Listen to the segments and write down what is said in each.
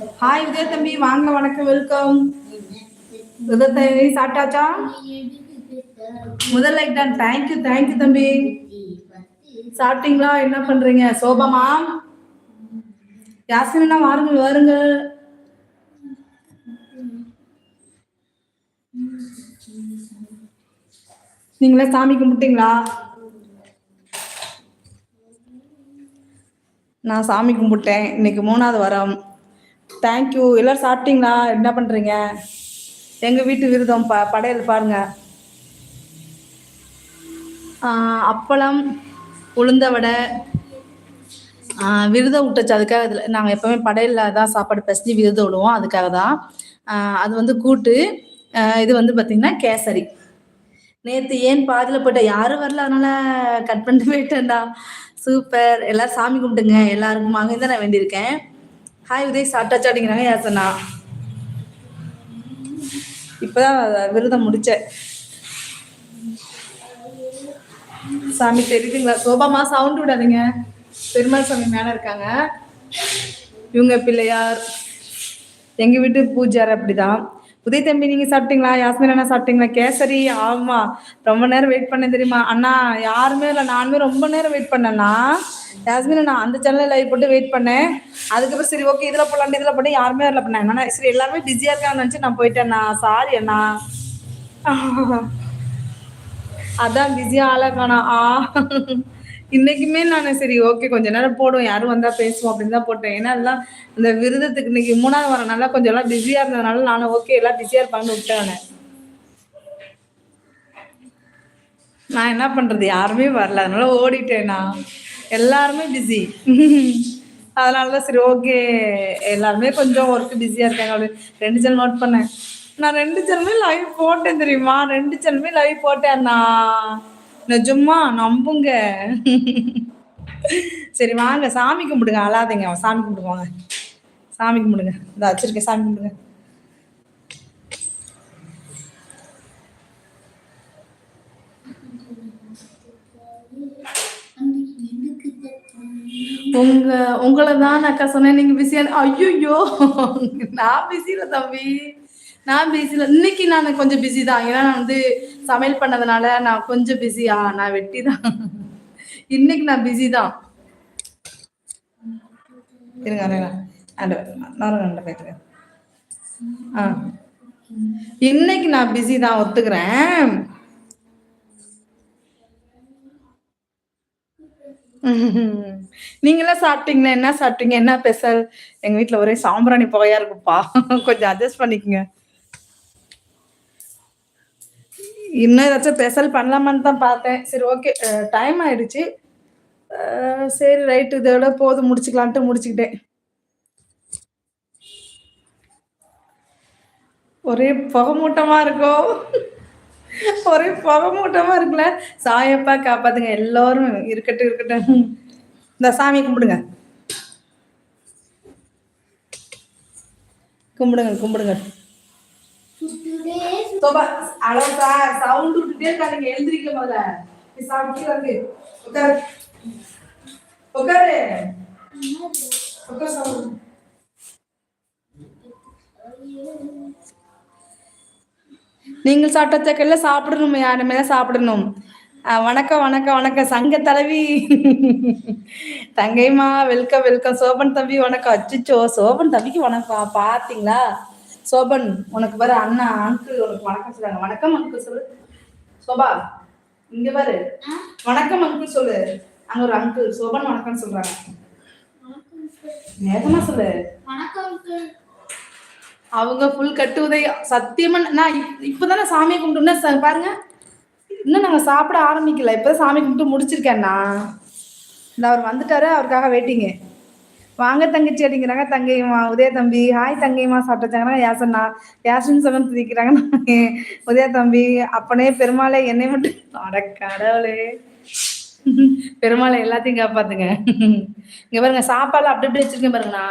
Hi உதய தம்பி வாங்க வணக்கம் வெல்கம் உதய தம்பி சாப்பிட்டாச்சா? முதல் லைக் தான் தேங்க்யூ தேங்க்யூ தம்பி. சாப்பிட்டீங்களா? என்ன பண்றீங்க? சோபமா? யாசினா வாருங்க வாருங்கள் நீங்களே சாமி கும்பிட்டீங்களா? நான் சாமி கும்பிட்டேன். இன்னைக்கு மூணாவது வாரம். தேங்க்யூ எல்லாரும் சாப்பிட்டீங்களா? என்ன பண்றீங்க? எங்க வீட்டு விருதம் ப படையல் பாருங்க. அப்பளம் உளுந்த வடை விருதம் விட்டுச்சு அதுக்காக இதில் நாங்கள் எப்பவுமே படையலில் தான் சாப்பாடு பசஞ்சு விருதம் விடுவோம் அதுக்காக தான். அது வந்து கூட்டு இது வந்து பார்த்தீங்கன்னா கேசரி. நேற்று ஏன் பாதியில் போட்ட யாரும் வரல அதனால கட் பண்ணிட்டு போயிட்டேன்டா. சூப்பர். எல்லாரும் சாமி கும்பிட்டுங்க. எல்லாருக்கும் அங்கே தான் நான் வேண்டியிருக்கேன். ஹாய் உதய் சாப்பிட்டாச்சா அப்படிங்கிறாங்க யார் இப்போதான் விரதம் முடிச்சேன் சாமி தெரியுதுங்களா? சோபாமா சவுண்ட் விடாதீங்க. பெருமாள் சாமி மேலே இருக்காங்க. இவங்க பிள்ளையார் எங்க வீட்டு பூஜார் அப்படிதான். உதய் தம்பி நீங்க சாப்பிட்டீங்களா? யாஸ்மின் அண்ணா சாப்பிட்டீங்களா? கேசரி ஆமா. ரொம்ப நேரம் வெயிட் பண்ணேன் தெரியுமா? அண்ணா யாருமே இல்லை. நானுமே ரொம்ப நேரம் வெயிட் பண்ணேண்ணா யாஸ்மின் அண்ணா அந்த சேனல்ல லைவ் போட்டு வெயிட் பண்ணேன். அதுக்கப்புறம் சரி ஓகே இதுல போலாண்டு இதுல போட்டு யாருமே வரல. பண்ணேன் என்னன்னா சரி எல்லாருமே பிஸியா இருக்கான்னு நினைச்சு நான் போயிட்டேண்ணா சாரி அண்ணா. அதான் பிஸியா ஆளா காணா ஆ. இன்னைக்குமே நான் சரி ஓகே கொஞ்ச நேரம் போடுவோம் யாரும் வந்தா பேசுவோம் அப்படின்னு தான் போட்டேன். ஏன்னா எல்லாம் இந்த விருதத்துக்கு இன்னைக்கு மூணாவது வரனால கொஞ்சம் எல்லாம் பிஸியா இருந்ததுனால நானும் ஓகே எல்லாம் பிஸியா இருப்பாங்கன்னு விட்டேன் நான். என்ன பண்றது? யாருமே வரல. அதனால ஓடிட்டேன் நான். எல்லாருமே பிஸி அதனாலதான் சரி ஓகே எல்லாருமே கொஞ்சம் ஒர்க் பிஸியா இருக்காங்க. அப்படி ரெண்டு சேனல் நோட் பண்ணேன். நான் ரெண்டு சேனலுமே லைவ் போட்டேன் தெரியுமா? ரெண்டு சேனலுமே லைவ் போட்டேன் நான் நிஜமா நம்புங்க. சரி வாங்க. சாமி கும்பிடுங்க. அழாதீங்க. சாமி கும்பிடுவாங்க. சாமி கும்பிடுங்க. இந்த வச்சிருக்கேன். சாமி கும்பிடுங்க. உங்க உங்களை தான் அக்கா சொன்னேன். நீங்க பிஸியா ஐயோ நான் பிஸியில தம்பி. நான் பிஸி இன்னைக்கு நான் கொஞ்சம் பிஸி தான். ஏன்னா நான் வந்து சமையல் பண்ணதுனால நான் கொஞ்சம் பிஸியா நான் வெட்டி தான். இன்னைக்கு நான் பிஸி தான். இருங்க நல்ல பேசுறேன் நான் ஆ. இன்னைக்கு நான் பிஸி தான் ஒத்துக்கிறேன். நீங்க நீங்களாம் சாப்பிட்டீங்களா? என்ன சாப்பிட்டீங்க? என்ன ஸ்பெஷல்? எங்க வீட்டுல ஒரே சாம்பிராணி புகையா இருக்குப்பா. கொஞ்சம் அட்ஜஸ்ட் பண்ணிக்கங்க. இன்னும் ஏதாச்சும் ஸ்பெஷல் பண்ணலாமான்னு தான் பார்த்தேன். சரி ஓகே டைம் ஆயிடுச்சு. சரி ரைட் இதோட போதும். முடிச்சுக்கலான்ட்டு முடிச்சுக்கிட்டேன். ஒரே புகை மூட்டமா இருக்கும் ஒரே புகை மூட்டமா இருக்குல்ல? சாயப்பா காப்பாத்துங்க. எல்லாரும் இருக்கட்டும் இருக்கட்டும். இந்த சாமி கும்பிடுங்க. கும்பிடுங்க கும்பிடுங்க. சோபா சாப்பிட்ட சவுண்ட் விட்டுட்டே இருக்காங்க. எழுந்திரிக்க முதல்ல. நீ சாப்பிட்டு வந்து உட்காரு. உட்காரு. நீங்கள் சாப்பிடணும் யாருமே தான் சாப்பிடணும்? வணக்கம் வணக்கம் வணக்கம். சங்க தலைவி. தங்கைமா வெல்கம் வெல்கம் சோபன் தம்பி வணக்கம். அச்சுச்சோ சோபன் தம்பிக்கு வணக்கம். பாத்தீங்களா? சோபன் உனக்கு பாரு அண்ணா அங்கிள் உனக்கு வணக்கம் சொல்றாங்க. வணக்கம் அங்கிள் சொல்லு. சோபா இங்க பாரு. வணக்கம் அங்கிள் சொல்லு. அங்க ஒரு அங்கிள் சோபன் வணக்கம் சொல்றாங்க. நேரமா சொல்லு. அவங்க ஃபுல் கட்டு உதய சத்தியமா நான் இப்- இப்பதானே சாமி கும்பிட்டோம்னா பாருங்க. இன்னும் நாங்க சாப்பிட ஆரம்பிக்கல. இப்பதான் சாமி கும்பிட்டு முடிச்சிருக்கேன்னா இந்த அவர் வந்துட்டாரு அவருக்காக வெயிட்டிங்க வாங்க தங்கச்சி அப்படிங்கிறாங்க. தங்கையம்மா உதய தம்பி ஹாய் தங்கையம்மா சாப்பிட்டாங்க யாசன் யாசின் சமன் திக்கிறாங்க உதய தம்பி அப்பனே பெருமாளை என்னை மட்டும் அட கடவுளே. பெருமாளை எல்லாத்தையும் காப்பாத்துங்க. இங்க பாருங்க சாப்பாடு அப்படி இப்படி வச்சிருக்கேன் பாருங்கண்ணா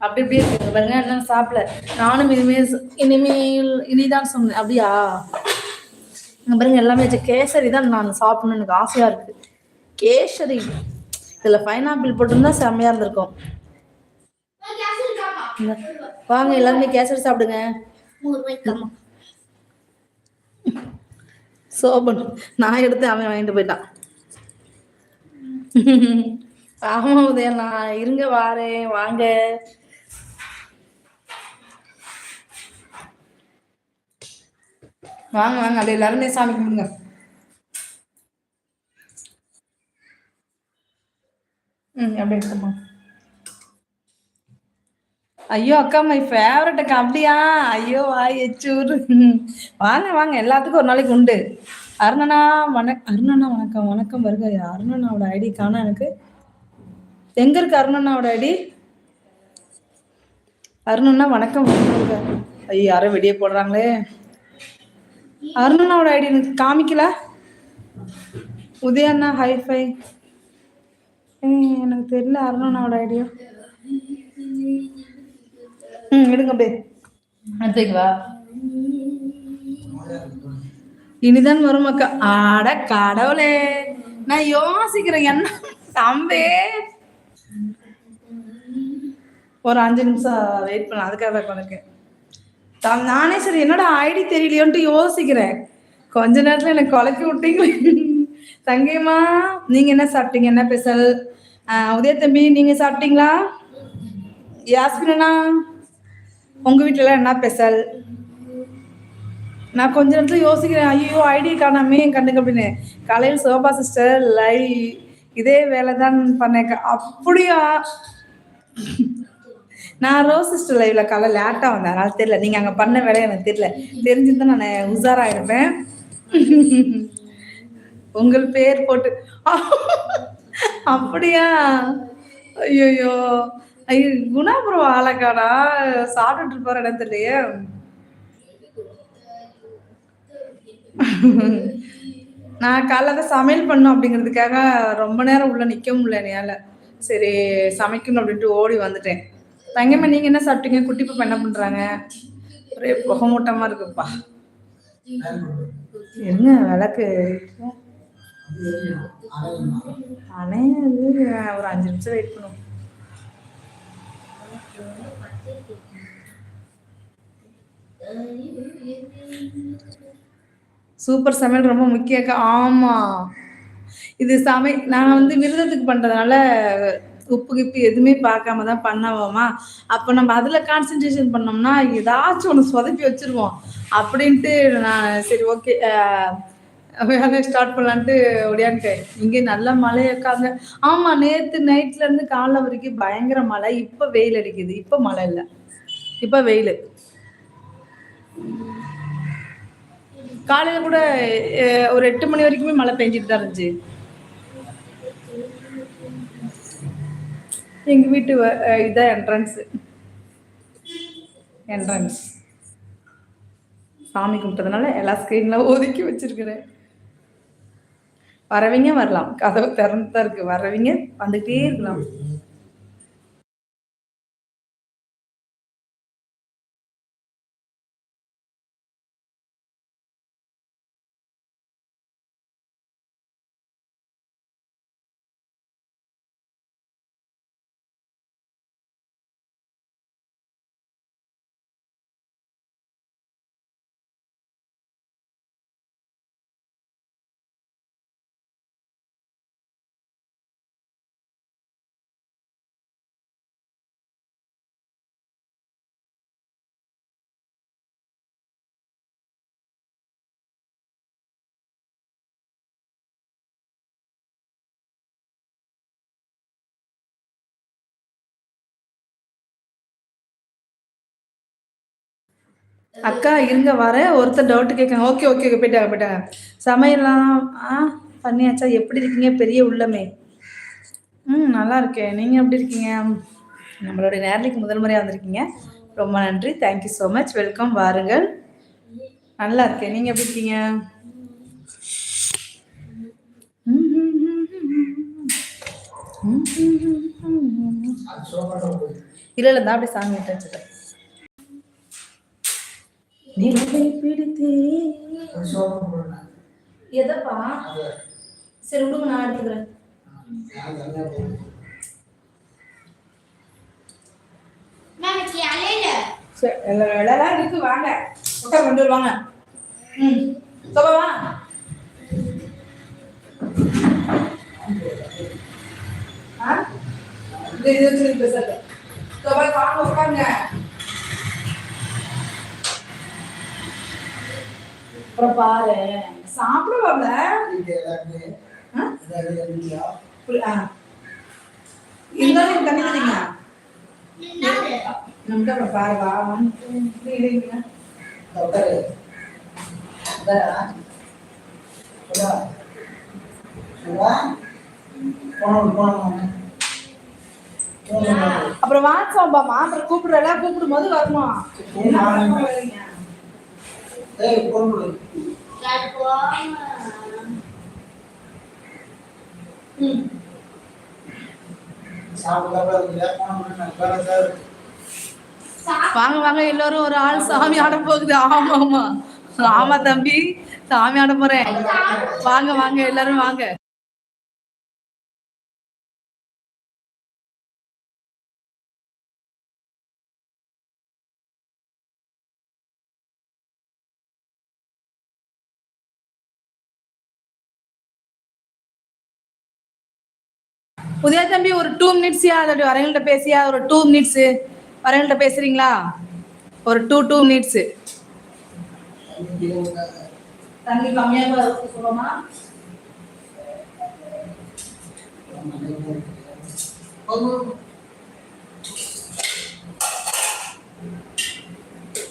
அப்படி இப்படி இருக்கு பாருங்க என்ன சாப்பிடல. நானும் இனிமேல் இனிமேல் இனிதான் சொன்னேன். அப்படியா? இங்க பாருங்க எல்லாமே வச்சு கேசரி தான் நான் சாப்பிடணும்னு எனக்கு ஆசையா இருக்கு. கேசரி. இதுல ஆப்பிள் போட்டிருந்தா செம்மையா இருந்திருக்கும். வாங்க எல்லாருமே கேசரி சாப்பிடுங்க. சோபன் நான் எடுத்து அவன் வாங்கிட்டு போயிட்டான். ஆமா உதயன் நான் இருங்க வாரேன் வாங்க. வாங்க வாங்க அது எல்லாருமே சாமி கும்பிடுங்க. எடுத்துமா ஐயோ அக்கா மை ஃபேவரட் அக்கா அப்படியா? ஐயோ வாய் எச்சூர். வாங்க வாங்க எல்லாத்துக்கும் ஒரு நாளைக்கு உண்டு. அருணனா வணக் அருணனா வணக்கம் வணக்கம் வருக. அருணனாவோட ஐடி காணா எனக்கு. எங்க இருக்கு அருணனாவோட ஐடி? அருணனா வணக்கம் வருக. ஐயோ யாரோ வெடியே போடுறாங்களே. அருணனாவோட ஐடி எனக்கு காமிக்கல. உதயண்ணா ஹைஃபை எனக்கு தெரியல. அருணனாவோட ஐடியா ம் எடுங்க அப்படியே. அடுத்து வா. இனிதான் வரும் அக்கா. ஆட கடவுளே. நான் யோசிக்கிறேன் என்ன? தம்பே. ஒரு அஞ்சு நிமிஷம் வெயிட் பண்ண அதுக்காக தான் உனக்கு தம் நானே சரி என்னோட ஐடி தெரியலையோன்ட்டு யோசிக்கிறேன். கொஞ்ச நேரத்துல எனக்கு குழப்பி விட்டீங்களே. தங்கைமா நீங்க என்ன சாப்பிட்டீங்க? என்ன ஸ்பெஷல் உதய தம்பி நீங்க சாப்பிட்டீங்களா? யாஸ்மினா உங்க வீட்டுல என்ன ஸ்பெஷல் நான் கொஞ்ச நேரத்துல யோசிக்கிறேன். ஐயோ ஐடி காணாமே என் கண்ணுக்கு அப்படின்னு. காலையில் சோபா சிஸ்டர் லை இதே வேலை தான் பண்ணேன். அப்படியா? நான் ரோஸ் சிஸ்டர் லைவ்ல காலை லேட்டா வந்தேன். அதனால தெரியல. நீங்க அங்க பண்ண வேலை எனக்கு தெரியல. தெரிஞ்சிருந்தா நான் உசாரா இருப்பேன். உங்கள் பேர் போட்டு. அப்படியா? ஐயோ ஐயோ குணாபுரம் ஆளக்காடா சாப்பிட்டுட்டு இருப்பாரு இடம் தெரியலையே நான் காலைல தான் சமையல் பண்ணும் அப்படிங்கிறதுக்காக ரொம்ப நேரம் உள்ள நிக்க முடியல என்னால. சரி சமைக்கணும் அப்படின்ட்டு ஓடி வந்துட்டேன். தங்கம்மா நீங்க என்ன சாப்பிட்டீங்க? குட்டி பாப்பா என்ன பண்றாங்க? ஒரே புகமூட்டமா இருக்குப்பா. என்ன விளக்கு? அணையாது ஒரு அஞ்சு நிமிஷம் வெயிட் பண்ணும். சூப்பர் சமையல் ரொம்ப முக்கிய ஆமா. இது சமை நான் வந்து விரதத்துக்கு பண்றதுனால உப்பு கிப்பு எதுவுமே பார்க்காம தான் பண்ணவோமா? அப்போ நம்ம அதில் கான்சென்ட்ரேஷன் பண்ணோம்னா ஏதாச்சும் ஒன்று சொதப்பி வச்சிருவோம். அப்படின்ட்டு நான் சரி ஓகே வேலையை ஸ்டார்ட் பண்ணலான்ட்டு ஒடியான்னு இங்கே நல்ல மழை இருக்காங்க ஆமாம் நேற்று நைட்லேருந்து காலைல வரைக்கும் பயங்கர மழை. இப்போ வெயில் அடிக்குது. இப்போ மழை இல்லை. இப்போ வெயில். காலையில் கூட ஒரு எட்டு மணி வரைக்குமே மழை பெஞ்சிட்டு தான் இருந்துச்சு. எங்கள் வீட்டு இதான் என்ட்ரன்ஸ் என்ட்ரன்ஸ் சாமி கும்பிட்டதுனால எல்லா ஸ்க்ரீன்லாம் ஒதுக்கி வச்சிருக்கிறேன். வரவிங்க வரலாம். கதவு திறந்து தான் இருக்கு. வரவிங்க வந்துகிட்டே இருக்கலாம். அக்கா இருங்க வரேன். ஒருத்தர் டவுட் கேட்காங்க ஓகே ஓகே ஓகே போயிட்டாங்க போயிட்டாங்க. சமையல்லாம் ஆ பண்ணியாச்சா? எப்படி இருக்கீங்க? பெரிய உள்ளமே. ம் நல்லா இருக்கேன். நீங்கள் எப்படி இருக்கீங்க? நம்மளுடைய நேரலைக்கு முதல் முறையாக வந்திருக்கீங்க. ரொம்ப நன்றி. தேங்க்யூ ஸோ மச் வெல்கம் வாருங்கள். நல்லா இருக்கேன். நீங்கள் எப்படி இருக்கீங்க? இல்லை இல்லை தான் அப்படியே சாமி வச்சுட்டேன். நிலவை பிடித்தே. எதப்பா? சரி விடுங்க நான் எடுத்துக்கிறேன். மேம் சரி எல்லா வேலைலாம் இருக்கு வாங்க. உட்கார கொண்டு வருவாங்க ம். சொல்லவா ஆ? இது இது பேசுறது உட்காருங்க. அப்புறம் பாரு ஆ. இருந்தாலும் தண்ணி தரீங்க நமக்கு அப்புறம் பாரு வா வந்து இல்லைங்க அப்புறம் வாட்ஸ்அப்பாமா அப்புறம் கூப்பிடுறல கூப்பிடும் போது வரணும் வாங்க வாங்க எல்லாரும் ஒரு ஆள் சாமி ஆட போகுது. ஆமா ஆமா. ஆமா தம்பி. சாமி ஆட போறேன். வாங்க வாங்க எல்லாரும் வாங்க. உதயா தம்பி ஒரு டூ மினிட்ஸ்யா அதோட வரவங்கள்ட்ட பேசியா? ஒரு டூ மினிட்ஸ் வரவங்கள்ட்ட பேசுறீங்களா? ஒரு டூ டூ மினிட்ஸ் தண்ணி கம்மியாக இருக்கு சொல்லுமா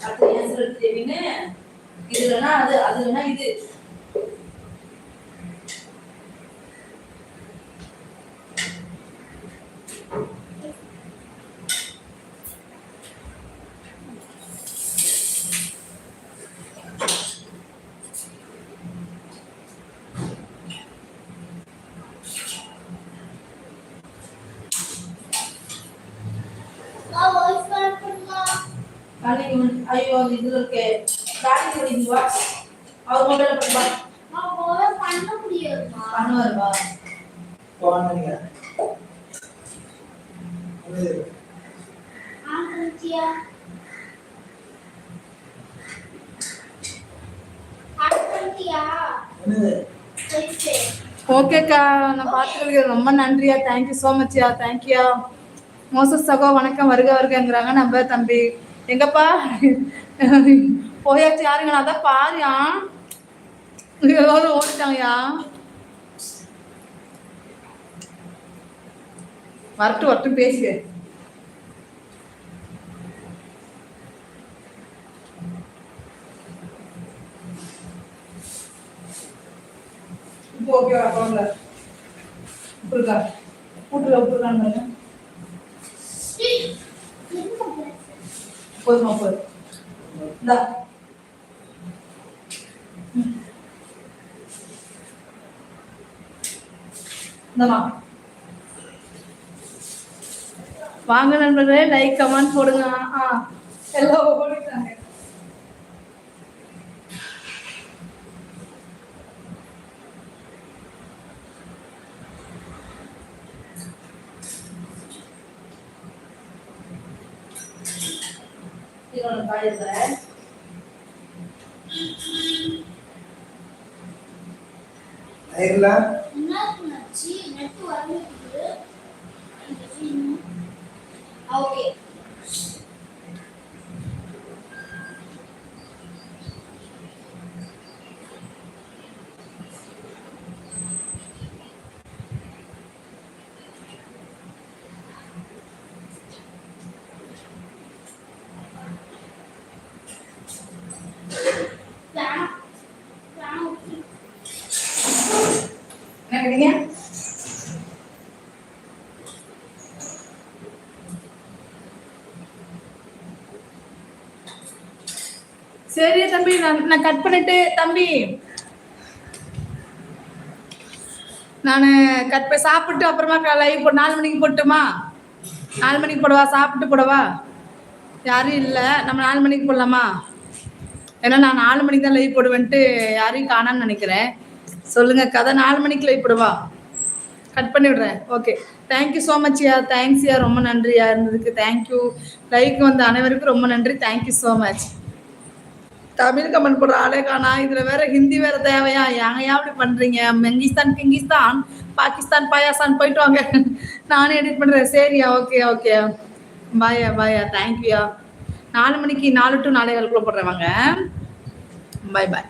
அது ஏன் சொல்றது தேவின்னு. இது அது அது இது. வா ஓகேக்கா நான் பார்த்துக்கிறது ரொம்ப நன்றியா தேங்க்யூ ஸோ மச்யா தேங்க்யூ மோசஸ் சகோ வணக்கம் வருக வருகங்கிறாங்க நம்ம தம்பி எங்கப்பா? போயாச்சு யாருங்க அதான் பாருயா? பாரியா எல்லாரும் ஓடிட்டாங்கயா? வரட்டும் வரட்டும் பேசுக இப்போ ஓகேவா குழந்தை விட்டுருக்கா கூட்டுல விட்டுருக்காங்க போதுமா போதும் இந்தா ம். வாங்க நண்பர்களே லைக் கமெண்ட் போடுங்க. ஆ எல்லாம் ஓடிட்டாங்க இன்னொன்று பாடிடுறேன் ஓகே. சரி தம்பி நான் நான் கட் பண்ணிட்டு தம்பி. நான் கட் சாப்பிட்டு அப்புறமா லைவ் போட்டு நாலு மணிக்கு போட்டுமா நாலு மணிக்கு போடவா? சாப்பிட்டு போடவா? யாரும் இல்லை. நம்ம நாலு மணிக்கு போடலாமா? ஏன்னா நான் நாலு மணிக்கு தான் லைவ் போடுவேன்ட்டு யாரையும் காணான்னு நினைக்கிறேன். சொல்லுங்க கதை நாலு மணிக்கு லைவ் போடுவா? கட் பண்ணி விடுறேன். Okay thank you so much yeah. Thanks யா. ரொம்ப நன்றியா இருந்ததுக்கு தேங்க்யூ லைக் வந்த அனைவருக்கும் ரொம்ப நன்றி. Thank you so much Tamil comment போடுற ஆளே காணா. இதுல வேற ஹிந்தி வேற தேவையா? ஏங்கயா அப்படி பண்றீங்க? மெங்கிஸ்தான் கிங்கிஸ்தான் பாகிஸ்தான் பாயாசான் போயிட்டு வாங்க. நானே எடிட் பண்றேன். சரியா ஓகே ஓகே. பாயா பாயா தேங்க்யூயா நாலு மணிக்கு நாலு டு நாலே காலுக்குள்ள போடுறேன் வாங்க. பாய் பாய்